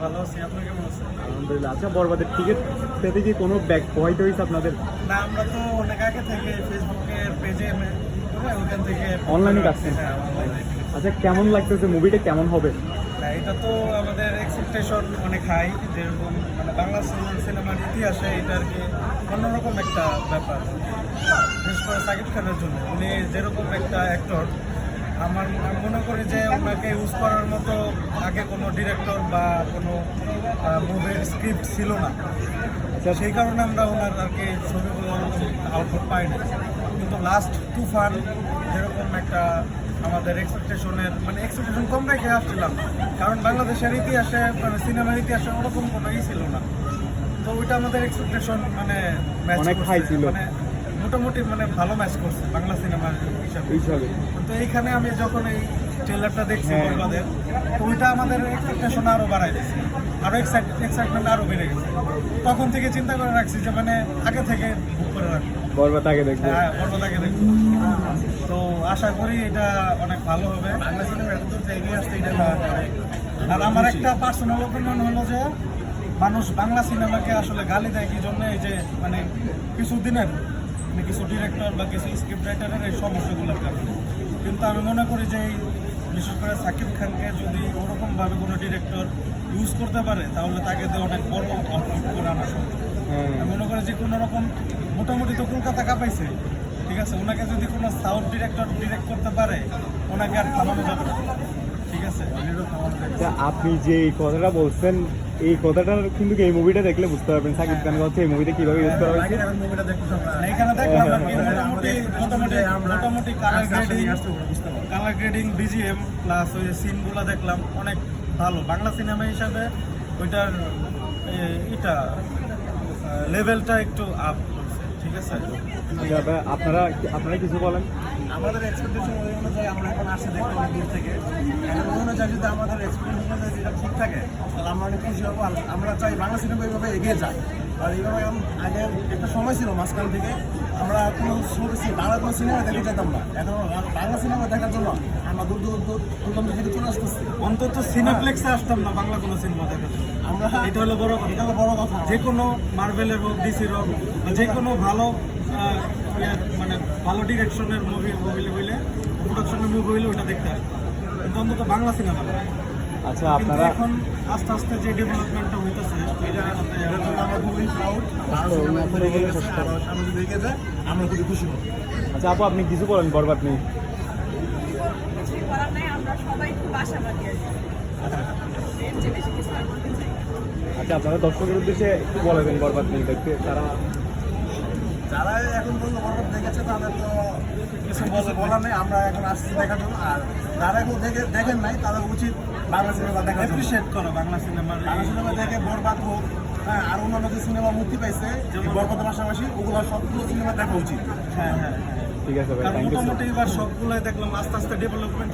ভালো আছি আপনি কেমন আছেন? আলহামদুলিল্লাহ। আচ্ছা বরবাদের টিকিট পেতে কি কোনো ব্যাগ প্রোভাইড হয়েছে আপনাদের? না আমরা তো অনেক আগে থেকে ফেসবুকের পেজে ওখান থেকে কাটছেন? হ্যাঁ অনলাইনে আচ্ছা কেমন লাগতেছে? মুভিটা কেমন হবে? এটা তো আমাদের এক্সপেকটেশন অনেক হাই যেরকম মানে বাংলা সিনেমার ইতিহাসে এটা আর কি অন্যরকম একটা ব্যাপার। বিশেষ করে সাকিব খানের জন্য। উনি যেরকম একটা অ্যাক্টর আমার মনে করি যে ওনাকে ইউজ করার মতো আগে কোনো ডিরেক্টর বা কোনো মুভির স্ক্রিপ্ট ছিল না। আচ্ছা। সেই কারণে আমরা ওনার আর কি ছবিগুলো আউটপুট পাই না কিন্তু লাস্ট তুফান যেরকম একটা আমাদের এক্সপেকটেশনের মানে এক্সপেকটেশন কম রেখে আসছিলাম। কারণ বাংলাদেশের ইতিহাসে মানে সিনেমার ইতিহাসে ওরকম কোনো ই ছিল না। তো ওইটা আমাদের এক্সপেকটেশন মানে ম্যাচ ছিল। মানে মোটামুটি মানে ভালো ম্যাচ করছে বাংলা সিনেমার হিসাবে। তো এইখানে আমি যখন এই ট্রেলারটা দেখছি হ্যাঁ। বরবাদের তো ওইটা আমাদের এক্সপেকটেশন আরও বাড়াই দিচ্ছে আরও এক্সাইটমেন্ট আরও বেড়ে গেছে। তখন থেকে চিন্তা করে রাখছি যে মানে আগে থেকে বুক করে রাখব। দেখব। হ্যাঁ দেখব। তো আশা করি এটা অনেক ভালো হবে। বাংলা সিনেমা এত দূর এগিয়ে আসতে এটা আর আমার একটা পার্সোনাল ওপিনিয়ন হলো যে মানুষ বাংলা সিনেমাকে আসলে গালি দেয় কি জন্য? এই যে মানে কিছু দিনের মানে কিছু ডিরেক্টর বা কিছু স্ক্রিপ্ট রাইটারের এই সমস্যাগুলোর কারণে। কিন্তু আমি মনে করি যে এই বিশেষ করে সাকিব খানকে যদি ওরকমভাবে কোনো ডিরেক্টর ইউজ করতে পারে তাহলে তাকে দিয়ে অনেক বড় আউটপুট করে আনা সম্ভব। আমি মনে করি যে কোনো রকম মোটামুটি তো কলকাতা কাঁপাইছে। ঠিক আছে? ওনাকে যদি কোনো সাউথ ডিরেক্টর ডিরেক্ট করতে পারে ওনাকে আর থামানো যাবে না। আপনি যে এই কথাটা বলছেন এই কথাটা কিন্তু এই মুভিটা দেখলে বুঝতে পারবেন। সাকিব খান হচ্ছে এই মুভিটা কীভাবে ইউজ করা হয়েছে। কি মোটামুটি মোটামুটি মোটামুটি colour grading colour grading BGM plus ওই সিনগুলো দেখলাম অনেক ভালো। বাংলা সিনেমা হিসাবে ওইটার এটা লেভেলটা একটু আপ ঠিক আচ্ছা, আপনারা আপনারা কিছু বলেন? আমাদের এক্সপেকটেশন ওই অনুযায়ী আমরা এখন আসি দেখি অনেক দূর থেকে। এখন ওই অনুযায়ী যদি আমাদের এক্সপেকটেশন অনুযায়ী যেটা ঠিক থাকে তাহলে আমরা অনেক খুশি হব। আমরা চাই বাংলা সিনেমা এইভাবে এগিয়ে যায় আর এইভাবে আগে একটা সময় ছিল মাঝখান থেকে। আমরা কোনো ছবি বাংলা কোনো সিনেমা দেখে যেতাম না। এখন বাংলা সিনেমা দেখার জন্য আমরা দূর দূর দূর দূরান্ত থেকে চলে আসতেছি। অন্তত সিনেপ্লেক্সে আসতাম না বাংলা কোনো সিনেমা দেখার জন্য। আমরা এটা হলো বড় কথা। এটা হলো বড় কথা। যে কোনো মার্বেলের হোক ডিসির হোক যে কোনো ভালো আহ, মানে ভালো ডিরেকশনের মুভি মুভি হইলে প্রোডাকশনের মুভি হইলে ওটা দেখতে হয় কিন্তু অন্তত বাংলা সিনেমা আচ্ছা আপনারা এখন আস্তে আস্তে যে ডেভেলপমেন্টটা হইতেছে এটা আমরা খুবই সিনেমা খুশি হব আচ্ছা আপু আপনি কিছু বলেন বরবাদ নেই। আচ্ছা আপনারা দর্শকের উদ্দেশ্যে একটু বলে দেন বরবাদ নেই দেখতে তারা যারা এখন পর্যন্ত বরবাদ দেখেছে তাদের তো কিছু বলে বলার নেই আমরা এখন আসছি দেখার জন্য আর যারা এখন দেখে দেখেন নাই তাদের উচিত বাংলা সিনেমা দেখা অ্যাপ্রিসিয়েট করো বাংলা সিনেমার বাংলা সিনেমা দেখে বরবাদ হোক হ্যাঁ আর অন্যান্য যে সিনেমা মুক্তি পাইছে যেমন পাশাপাশি ওগুলো সবগুলো সিনেমা দেখা উচিত। হ্যাঁ হ্যাঁ ঠিক আছে ভাই মোটামুটি এবার সবগুলোই দেখলাম আস্তে আস্তে ডেভেলপমেন্ট